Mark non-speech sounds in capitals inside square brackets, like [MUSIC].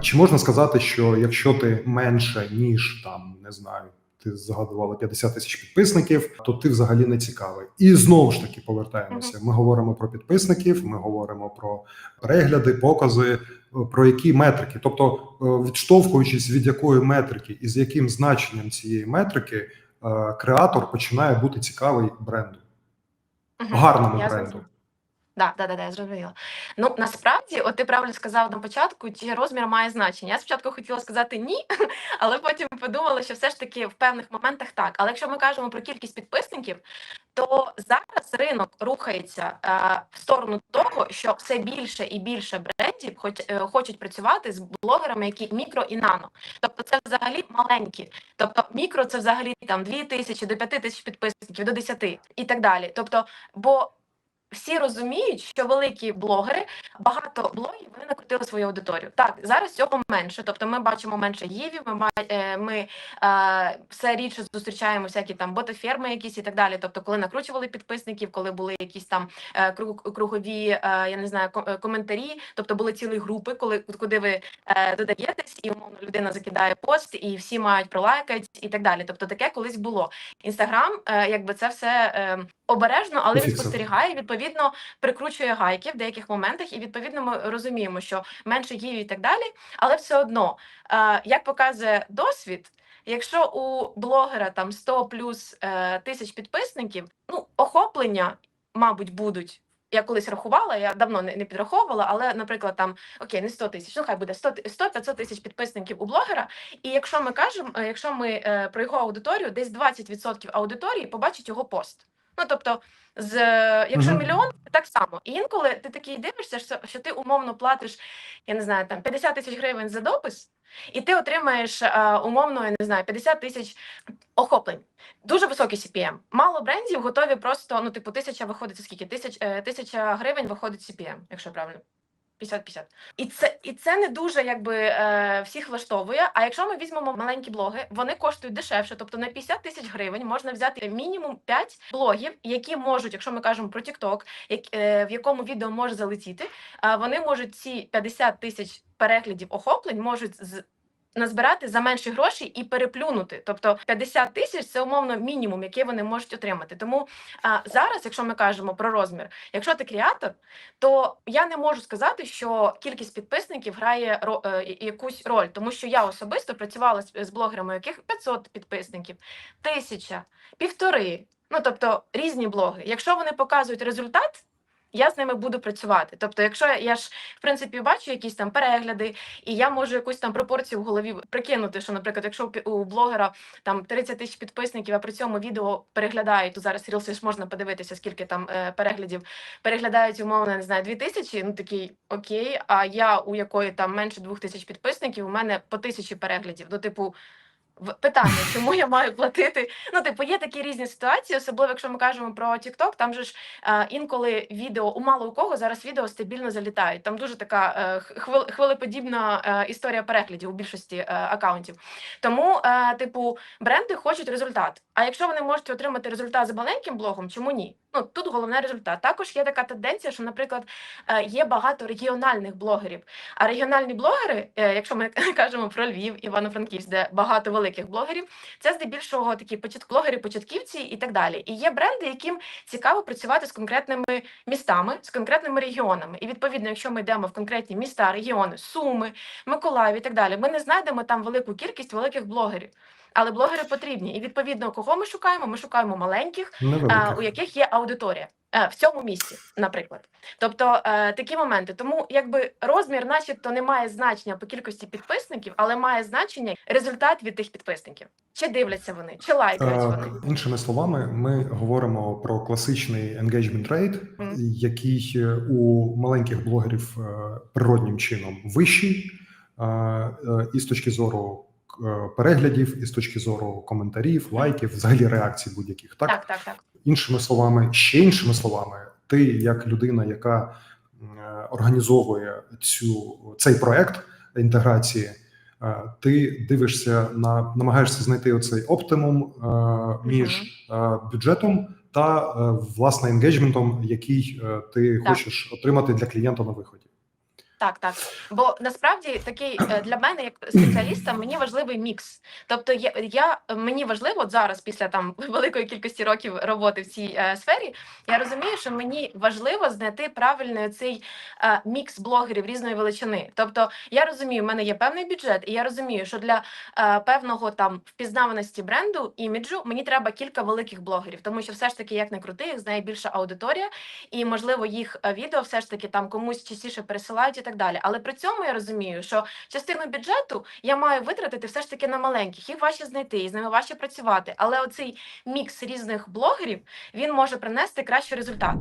Чи можна сказати, що якщо ти менше ніж там не знаю, ти згадувала 50 тисяч підписників, то ти взагалі не цікавий. І знову ж таки повертаємося. Ми говоримо про підписників, ми говоримо про перегляди, покази, е, про які метрики, тобто е, відштовхуючись від якої метрики і з яким значенням цієї метрики, е, креатор починає бути цікавий бренду, гарному бренду. Да, да, да, да, я зрозуміла. Ну насправді, от ти правильно сказав на початку, чи розмір має значення. Я спочатку хотіла сказати ні, [LAUGHS] але потім подумала, що все ж таки в певних моментах так. Але якщо ми кажемо про кількість підписників, то зараз ринок рухається е, в сторону того, що все більше і більше брендів хоч, е, хочуть працювати з блогерами, які мікро і нано. Тобто це взагалі маленькі. Тобто мікро це взагалі там 2 тисячі до 5 тисяч підписників, до 10 і так далі. Тобто, бо всі розуміють, що великі блогери, багато блогів вони накрутили свою аудиторію. Так, зараз цього менше. Тобто ми бачимо менше гівів, ми, е, ми е, все рідше зустрічаємо всякі там ботоферми якісь і так далі. Тобто, коли накручували підписників, коли були якісь там е, круг- кругові, е, я не знаю, е, коментарі, тобто були цілі групи, коли куди ви е, додаєтесь, і умовно людина закидає пост, і всі мають пролайкати і так далі. Тобто, таке колись було. Інстаграм, е, якби це все е, обережно, але він спостерігає, відповідно, прикручує гайки в деяких моментах, і відповідно ми розуміємо, що менше гівів і так далі. Але все одно, е, як показує досвід, якщо у блогера там 100 плюс е, тисяч підписників, ну охоплення, мабуть, будуть. Я колись рахувала, я давно не, не підраховувала, але, наприклад, там окей, не 100 тисяч, ну хай буде 100 100-500 тисяч підписників у блогера. І якщо ми кажемо, якщо ми е, про його аудиторію, десь 20% аудиторії побачить його пост. Ну тобто, з якщо якщо Мгм. мільйон, так само. І інколи ти такий дивишся, що, що ти умовно платиш, я не знаю, там 50 тисяч гривень за допис, і ти отримаєш е, умовно, я не знаю, 50 тисяч охоплень. Дуже високий CPM. Мало брендів готові просто, ну, типу, тисяча виходить, скільки? Тисяч, е, тисяча гривень виходить CPM, якщо правильно. 50-50. І це, і це не дуже якби е, всіх влаштовує. А якщо ми візьмемо маленькі блоги, вони коштують дешевше. Тобто на 50 тисяч гривень можна взяти мінімум 5 блогів, які можуть, якщо ми кажемо про TikTok, як, е, в якому відео може залетіти, е, вони можуть ці 50 тисяч переглядів охоплень можуть з. Назбирати за менші гроші і переплюнути. Тобто 50 тисяч це умовно мінімум, який вони можуть отримати. Тому а, зараз, якщо ми кажемо про розмір, якщо ти креатор, то я не можу сказати, що кількість підписників грає ро- е, якусь роль, тому що я особисто працювала з, з блогерами, яких 500 підписників, тисяча, півтори. Ну тобто різні блоги. Якщо вони показують результат. Я з ними буду працювати. Тобто, якщо я, ж в принципі бачу якісь там перегляди, і я можу якусь там пропорцію в голові прикинути, що, наприклад, якщо у блогера там 30 тисяч підписників, а при цьому відео переглядають, то зараз Reels ж можна подивитися, скільки там е, переглядів переглядають умовно, не знаю, дві тисячі. Ну такий окей. А я, у якої там менше двох тисяч підписників, у мене по тисячі переглядів. Ну, типу, питання, чому я маю платити? Ну, типу, є такі різні ситуації, особливо якщо ми кажемо про TikTok, там же ж е, інколи відео у мало у кого зараз відео стабільно залітають. Там дуже така е, хвил, хвилеподібна е, історія переглядів у більшості е, акаунтів. Тому, е, типу, бренди хочуть результат. А якщо вони можуть отримати результат з маленьким блогом, чому ні? Ну тут головне результат. Також є така тенденція, що, наприклад, е, є багато регіональних блогерів. А регіональні блогери, е, якщо ми [LAUGHS] кажемо про Львів, Івано-Франківськ, де багато великих блогерів, це здебільшого такі блогери, початківці і так далі. І є бренди, яким цікаво працювати з конкретними містами, з конкретними регіонами. І відповідно, якщо ми йдемо в конкретні міста, регіони, Суми, Миколаїв і так далі, ми не знайдемо там велику кількість великих блогерів. Але блогери потрібні. І відповідно, кого ми шукаємо? Ми шукаємо маленьких, а, у яких є аудиторія е, в цьому місці, наприклад. Тобто е, такі моменти. Тому якби розмір, начебто, не має значення по кількості підписників, але має значення результат від тих підписників. Чи дивляться вони, чи лайкають Е, вони. Іншими словами, ми говоримо про класичний engagement rate, Мгм. який у маленьких блогерів природнім чином вищий, і з точки зору переглядів, і з точки зору коментарів, лайків, взагалі реакцій будь-яких. Так? Так, так, так. іншими словами, ще іншими словами, ти як людина, яка е, організовує цю цей проект інтеграції, е, ти дивишся на намагаєшся знайти оцей оптимум е, між е, бюджетом та е, власне енгейджментом, який е, ти Так. хочеш отримати для клієнта на виході. Так, так. Бо насправді такий е, для мене, як спеціаліста, мені важливий мікс. Тобто, я, я мені важливо зараз, після там [LAUGHS] великої кількості років роботи в цій е, сфері, я розумію, що мені важливо знайти правильний цей е, мікс блогерів різної величини. Тобто, я розумію, в мене є певний бюджет, і я розумію, що для е, певного там впізнаваності бренду, іміджу, мені треба кілька великих блогерів, тому що все ж таки, як не крути, їх знає більша аудиторія, і можливо їх е, відео все ж таки там комусь частіше пересилають і так далі. Але при цьому я розумію, що частину бюджету я маю витратити все ж таки на маленьких. Їх важче знайти, і з ними важче працювати. Але оцей мікс різних блогерів він може принести кращий результат.